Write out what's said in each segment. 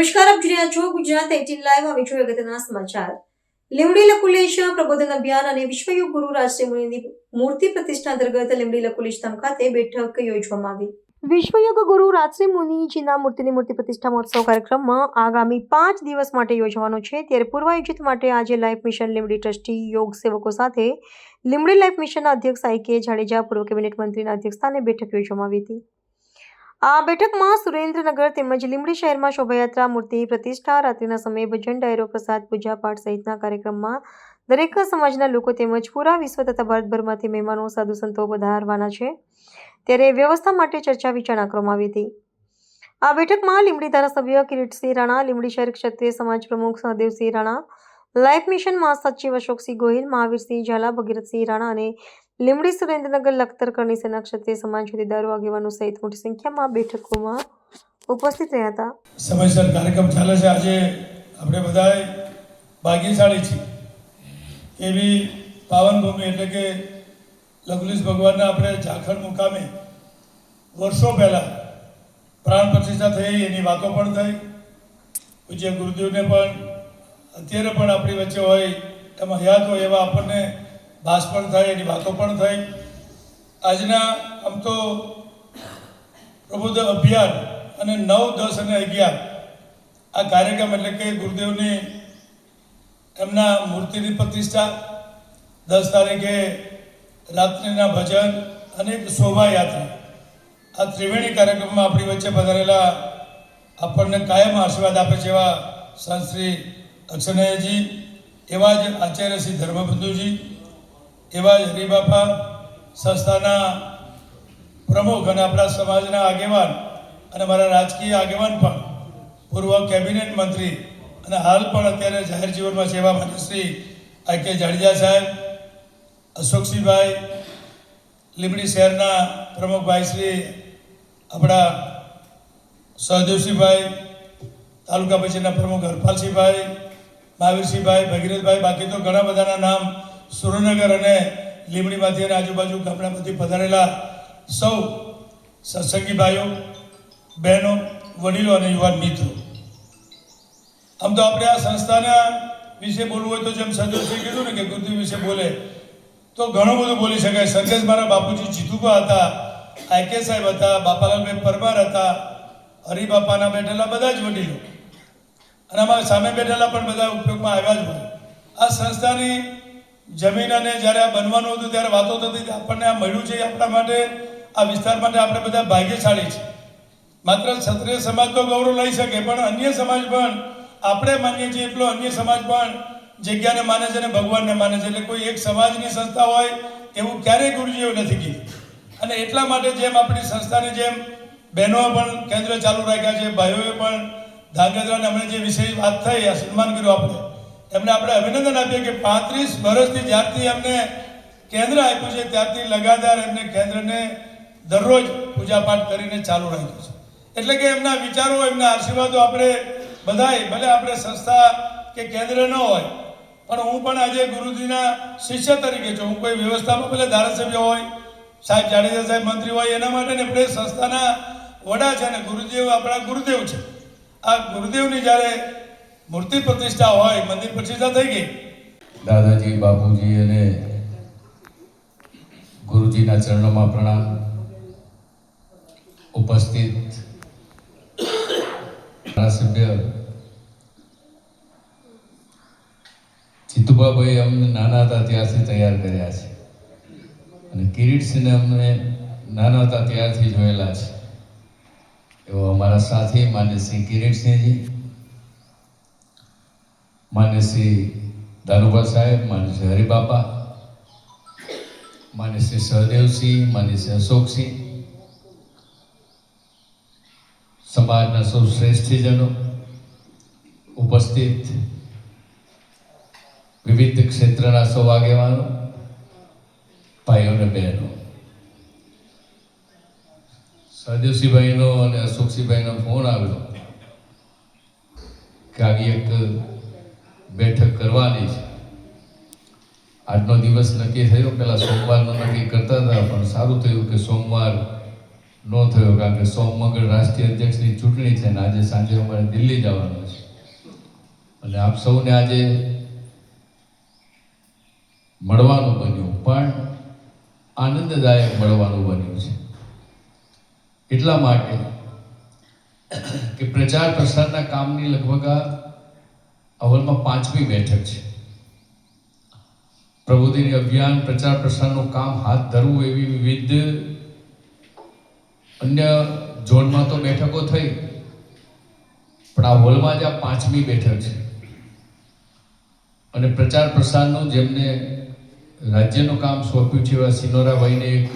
નમસ્કાર, આપ જોઈ રહ્યા છો ગુજરાત એટીન લાઈવ હવે જોઈએ અગત્યના સમાચાર. લીમડી લકુલેશ પ્રબોધન અભિયાન અને વિશ્વયુગ ગુરુ મુનિની મૂર્તિ પ્રતિષ્ઠા અંતર્ગત લીમડી લકુલેશ ધામ ખાતે બેઠક યોજવામાં આવી. વિશ્વયુગ ગુરુ રાષ્ટ્રીય મુનિજીના મૂર્તિની મૂર્તિ પ્રતિષ્ઠા મહોત્સવ કાર્યક્રમમાં આગામી પાંચ દિવસ માટે યોજવાનો છે. ત્યારે પૂર્વ આયોજિત માટે આજે લાઈફ મિશન લીમડી ટ્રસ્ટી યોગ સેવકો સાથે લીમડી લાઈફ મિશનના અધ્યક્ષ આઈ કે જાડેજા, પૂર્વ કેબિનેટ મંત્રીના અધ્યક્ષસ્થાને બેઠક યોજવામાં આવી હતી. આ બેઠકમાં સુરેન્દ્રનગર તેમજ લીંબડી શહેરમાં શોભાયાત્રા મૂર્તિ, પ્રતિષ્ઠા, રાત્રિના સમયે ભજન, ડાયરો પ્રસાદ, પૂજા પાઠ સહિતના કાર્યક્રમમાં દરેક સમાજના લોકો તેમજ પૂરા વિશ્વ તથા ભારતભરમાંથી મહેમાનો, સાધુ સંતો પધારવાના છે. ત્યારે વ્યવસ્થા માટે ચર્ચા વિચારણા કરવામાં આવી હતી. આ બેઠકમાં લીંબડી ધારાસભ્ય કિરીટસિંહ રાણા, લીંબડી શહેર ક્ષત્રિય સમાજ પ્રમુખ સહદેવસિંહ રાણા, લાઈફ મિશન મહાસચિવ અશોકસિંહ ગોહિલ, મહાવીરસિંહ ઝાલા, ભગીરથસિંહ રાણા અને લીંબડી સુરેન્દ્રનગર લખતર કરણી સેના ક્ષત્રિય સમાજ હોદ્દેદારો આગેવાનો સહિત મોટી સંખ્યામાં બેઠકોમાં ઉપસ્થિત રહ્યા હતા. સમયસર કાર્યક્રમ ચાલે છે. આજે આપણે બધાએ ભાગ્યશાળી છીએ. એવી પાવન ભૂમિ એટલે કે લઘુલીશ ભગવાનના આપણે ઝાખડ મુકામે વર્ષો પહેલાં પ્રાણ પ્રતિષ્ઠા થઈ, એની વાતો પણ થઈ. પૂજ્ય ગુરુદેવને પણ અત્યારે પણ આપણી વચ્ચે હોય, એમાં યાદ હોય એવા આપણને ભાસ પણ થાય એની વાતો પણ થઈ. આજના આમ તો પ્રબુદ્ધ અભિયાન અને નવ, દસ અને અગિયાર આ કાર્યક્રમ એટલે કે ગુરુદેવની એમના મૂર્તિની પ્રતિષ્ઠા, દસ તારીખે રાત્રિના ભજન અને એક શોભાયાત્રા. આ ત્રિવેણી કાર્યક્રમમાં આપણી વચ્ચે પધારેલા આપણને કાયમ આશીર્વાદ આપે છે એવા સંત શ્રી અક્ષનયજી એવા જ આચાર્ય શ્રી ધર્મબંધુજી એવા જ હરિબાપા સંસ્થાના પ્રમુખ અને આપણા સમાજના આગેવાન અને મારા રાજકીય આગેવાન પણ, પૂર્વ કેબિનેટ મંત્રી અને હાલ પણ અત્યારે જાહેર જીવનમાં સેવા માટે શ્રી આઈ કે જાડેજા સાહેબ, અશોકસિંહભાઈ લીંબડી શહેરના પ્રમુખભાઈ શ્રી આપણા સહદેવસિંહભાઈ, તાલુકા પંચાયતના પ્રમુખ હરપાલસિંહભાઈ, મહાવીરસિંહભાઈ, ભગીરથભાઈ, બાકી તો ઘણા બધાના નામ સુરેન્દ્રનગર અને લીંબડીમાંથી અને આજુબાજુ ગામડામાંથી પધારેલા સૌ સત્સંગી ભાઈઓ, બહેનો, વડીલો અને યુવાન મિત્રો. આમ તો આપણે આ સંસ્થાના વિશે બોલવું હોય તો જેમ સજોદસિંહ કીધું ને કે ગુરુદેવ વિશે બોલે, તો ઘણું બધું બોલી શકાય. સંદેશ મારા બાપુજી જીતુભા હતા આઈકે સાહેબ હતા બાપાલાલભાઈ પરમાર હતા, હરિબાપાના બેઠેલા બધા જ વડીલો. અને અમારા સામે બેઠેલા પણ બધા ઉપયોગમાં આવ્યા જ હોય. આ સંસ્થાની જમીન અને જ્યારે આ બનવાનું હતું ત્યારે વાતો થતી આપણને આ મળ્યું છે આપણા માટે, આ વિસ્તાર માટે આપણે બધા ભાગ્યશાળી છે માત્ર ક્ષત્રિય સમાજ તો ગૌરવ લઈ શકે, પણ અન્ય સમાજ પણ, આપણે માનીએ છીએ એટલો અન્ય સમાજ પણ જગ્યાને માને છે અને ભગવાનને માને છે. એટલે કોઈ એક સમાજની સંસ્થા હોય, એવું ક્યારેય ગુરુજીઓ નથી કીધું. અને એટલા માટે જેમ આપણી સંસ્થાની જેમ બહેનોએ પણ કેન્દ્ર ચાલુ રાખ્યા છે, ભાઈઓએ પણ ધાંગધ્રાને હમણાં જે વિષય વાત થઈ, આ સન્માન કર્યું આપણે. એમને આપણે અભિનંદન આપીએ કે પાંત્રીસ વર્ષથી જ્યારથી એમને કેન્દ્ર આપ્યું છે, ત્યારથી લગાતાર એમને કેન્દ્રને દરરોજ પૂજાપાઠ કરીને ચાલુ રાખ્યું છે. એટલે કે એમના વિચારો, એમના આશીર્વાદો આપણે બધાય ભલે આપણે સંસ્થા કે કેન્દ્ર ન હોય, પણ હું પણ આજે ગુરુજીના શિષ્ય તરીકે છું. હું કોઈ વ્યવસ્થામાં ભલે ધારાસભ્ય હોય, સાહેબ જાડેજા સાહેબ મંત્રી હોય, એના માટે ને આપણે સંસ્થાના વડા છે ને ગુરુદેવ આપણા ગુરુદેવ છે. આ ગુરુદેવની જ્યારે મૂર્તિ પ્રતિષ્ઠા હોય, મંદિર પ્રતિષ્ઠા થઈ ગઈ. દાદાજી, બાપુજી અને ગુરુજીના ચરણોમાં પ્રણામ. ઉપસ્થિત ધારાસભ્ય જીતુબાભાઈ અમને નાના હતા ત્યારથી તૈયાર કર્યા છે. અને કિરીટસિંહને અમને નાના હતા ત્યારથી જોયેલા છે. એવો અમારા સાથી માન્ય શ્રી કિરીટસિંહજી. માન્ય શ્રી દારૂબા સાહેબ, માન્ય શ્રી હરિબાપા, માન્ય શ્રી સહદેવસિંહ, માન્ય શ્રી અશોકસિંહ, સમાજના સૌ શ્રેષ્ઠીજનો ઉપસ્થિત, વિવિધ ક્ષેત્રના સૌ આગેવાનો, ભાઈઓ અને બહેનો. સહદેવસિંહભાઈનો અને અશોકસિંહભાઈનો ફોન આવ્યો કે આવી એક બેઠક કરવાની છે. આજનો દિવસ નક્કી થયો, પેલા સોમવારનો નક્કી કરતા હતા, પણ સારું થયું કે સોમવાર ન થયો, કારણ કે સોમમંગળ રાષ્ટ્રીય અધ્યક્ષની ચૂંટણી છે અને આજે સાંજે અમારે દિલ્હી જવાનું છે. અને આપ સૌને આજે મળવાનું બન્યું, પણ આનંદદાયક મળવાનું બન્યું છે. એટલા માટે કે પ્રચાર પ્રસારના કામની લગભગ અવલમાં પાંચમી બેઠક છે. પ્રબોધિની અભિયાન, પ્રચાર પ્રસારનું કામ હાથ ધરવું એવી વિવિધ અન્ય ઝોનમાં તો બેઠકો થઈ. પણ આ હોલમાં જ આ પાંચમી બેઠક છે. અને પ્રચાર પ્રસારનું જેમને રાજ્યનું કામ સોંપ્યું છે એવા સિનોરાભાઈને એક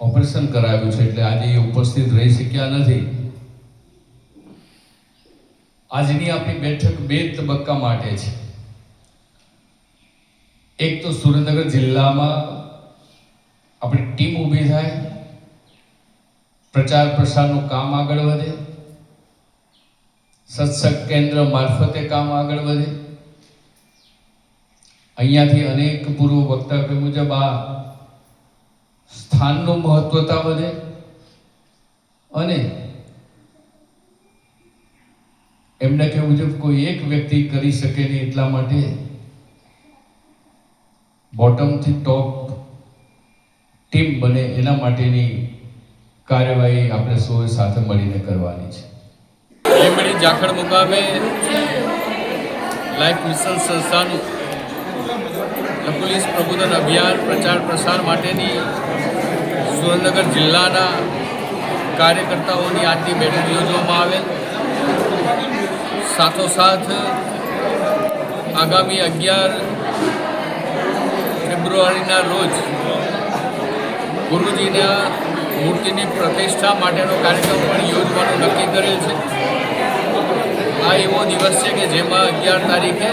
ઓપરેશન કરાવ્યું છે, એટલે આજે એ ઉપસ્થિત રહી શક્યા નથી. આજની આપણી બેઠક બે તબક્કા માટે છે. એક તો સુરેન્દ્રનગર જિલ્લામાં આપણી ટીમ ઊભી થાય, પ્રચાર પ્રસારનું કામ આગળ વધે, સત્સંગ કેન્દ્ર મારફતે કામ આગળ વધે. અહીંયાથી અનેક પૂર્વ વક્તવ્ય મુજબ આ સ્થાનનું મહત્વતા વધે અને એમને કે મુજબ કોઈ એક વ્યક્તિ કરી શકે નહીં એટલા માટે બોટમથી ટોપ ટીમ બને એના માટેની કાર્યવાહી આપણે સૌએ સાથે મળીને કરવાની છે. લીંબડી જાખડ મુકામે લાઈફ મિશન સંસ્થાનું પોલીસ પ્રબોધન અભિયાન પ્રચાર પ્રસાર માટેની સુરેન્દ્રનગર જિલ્લાના કાર્યકર્તાઓની આજની બેઠક યોજવામાં આવેલ. સાથોસાથ આગામી અગિયાર ફેબ્રુઆરીના રોજ ગુરુજીના મૂર્તિની પ્રતિષ્ઠા માટેનો કાર્યક્રમ પણ યોજવાનું નક્કી કરેલ છે. આ એવો દિવસ છે કે જેમાં અગિયાર તારીખે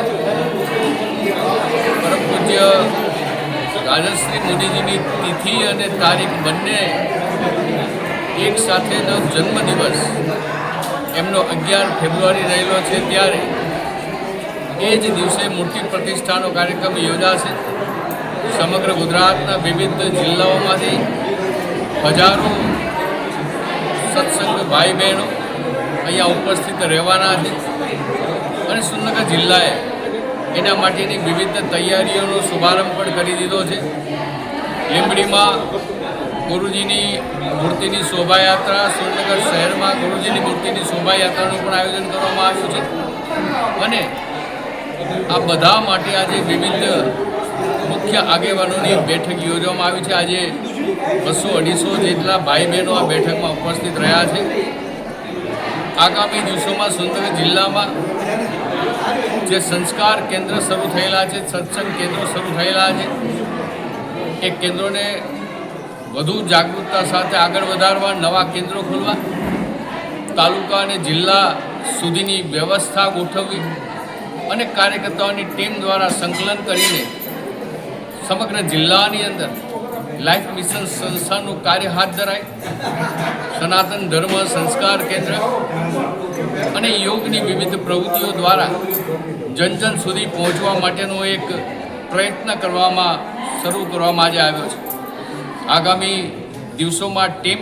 પરમ પૂજ્ય રાજશ્રી મોદીજીની તિથિ અને તારીખ બંને એક સાથેનો જન્મદિવસ એમનો અગિયાર ફેબ્રુઆરી રહેલો છે ત્યારે એ જ દિવસે મૂર્તિ પ્રતિષ્ઠાનો કાર્યક્રમ યોજાશે. સમગ્ર ગુજરાતના વિવિધ જિલ્લાઓમાંથી હજારો સત્સંગ ભાઈ બહેનો અહીંયા ઉપસ્થિત રહેવાના છે અને સુરનગર જિલ્લાએ એના માટેની વિવિધ તૈયારીઓનો શુભારંભ પણ કરી દીધો છે. લીંબડીમાં ગુરુજીની મૂર્તિની શોભાયાત્રા સુરનગર શહેરમાં ગુરુજીની મૂર્તિની શોભાયાત્રાનું પણ આયોજન કરવામાં આવ્યું છે. અને આ બધા માટે આજે વિવિધ મુખ્ય આગેવાનોની બેઠક યોજવામાં આવી છે. આજે બસો અઢીસો જેટલા ભાઈ બહેનો આ બેઠકમાં ઉપસ્થિત રહ્યા છે. આગામી દિવસોમાં સુરેન્દ્રનગર જિલ્લામાં જે સંસ્કાર કેન્દ્ર શરૂ થયેલા છે, સત્સંગ કેન્દ્રો શરૂ થયેલા છે એ કેન્દ્રોને વધુ જાગૃતતા સાથે આગળ વધારવા, નવા કેન્દ્રો ખોલવા, તાલુકા અને જિલ્લા સુધીની વ્યવસ્થા ગોઠવવી અને કાર્યકર્તાઓની ટીમ દ્વારા સંકલન કરીને સમગ્ર જિલ્લાની અંદર લાઈફ મિશન સંસ્થાનું કાર્ય હાથ ધરાય. સનાતન ધર્મ સંસ્કાર કેન્દ્ર અને યોગની વિવિધ પ્રવૃત્તિઓ દ્વારા જન જન સુધી પહોંચવા માટેનો એક પ્રયત્ન કરવામાં શરૂ કરવામાં આજે આવ્યો છે. આગામી દિવસોમાં ટીમ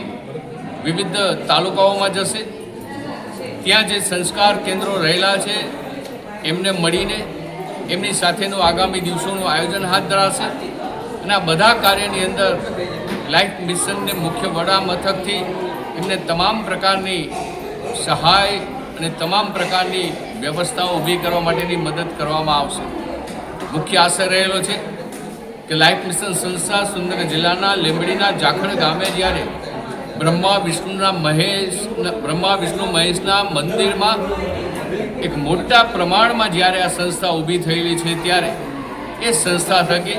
વિવિધ તાલુકાઓમાં જશે. ત્યાં જે સંસ્કાર કેન્દ્રો રહેલા છે, એમને મળીને એમની સાથેનું આગામી દિવસોનું આયોજન હાથ ધરાશે. અને આ બધા કાર્યની અંદર લાઈફ મિશનને મુખ્ય વડા મથકથી એમને તમામ પ્રકારની સહાય અને તમામ પ્રકારની વ્યવસ્થાઓ ઊભી કરવા માટેની મદદ કરવામાં આવશે. મુખ્ય આશય રહેલો છે. કે લાઈફ મિશન સંસ્થા સુંદર જિલ્લાના લીંબડીના જાખડ ગામે જ્યારે બ્રહ્મા વિષ્ણુના મહેશ, બ્રહ્મા વિષ્ણુ મહેશના મંદિરમાં એક મોટા પ્રમાણમાં જ્યારે આ સંસ્થા ઊભી થયેલી છે ત્યારે એ સંસ્થા થકી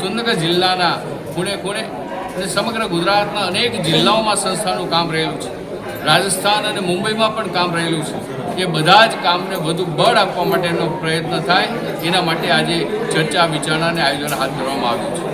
સુંદરગઢ જિલ્લાના ખૂણે ખૂણે અને સમગ્ર ગુજરાતના અનેક જિલ્લાઓમાં સંસ્થાનું કામ રહેલું છે. રાજસ્થાન અને મુંબઈમાં પણ કામ રહેલું છે. એ બધા જ કામને વધુ બળ આપવા માટેનો પ્રયત્ન થાય. એના માટે આજે ચર્ચા વિચારણાને આયોજન હાથ ધરવામાં આવ્યું છે.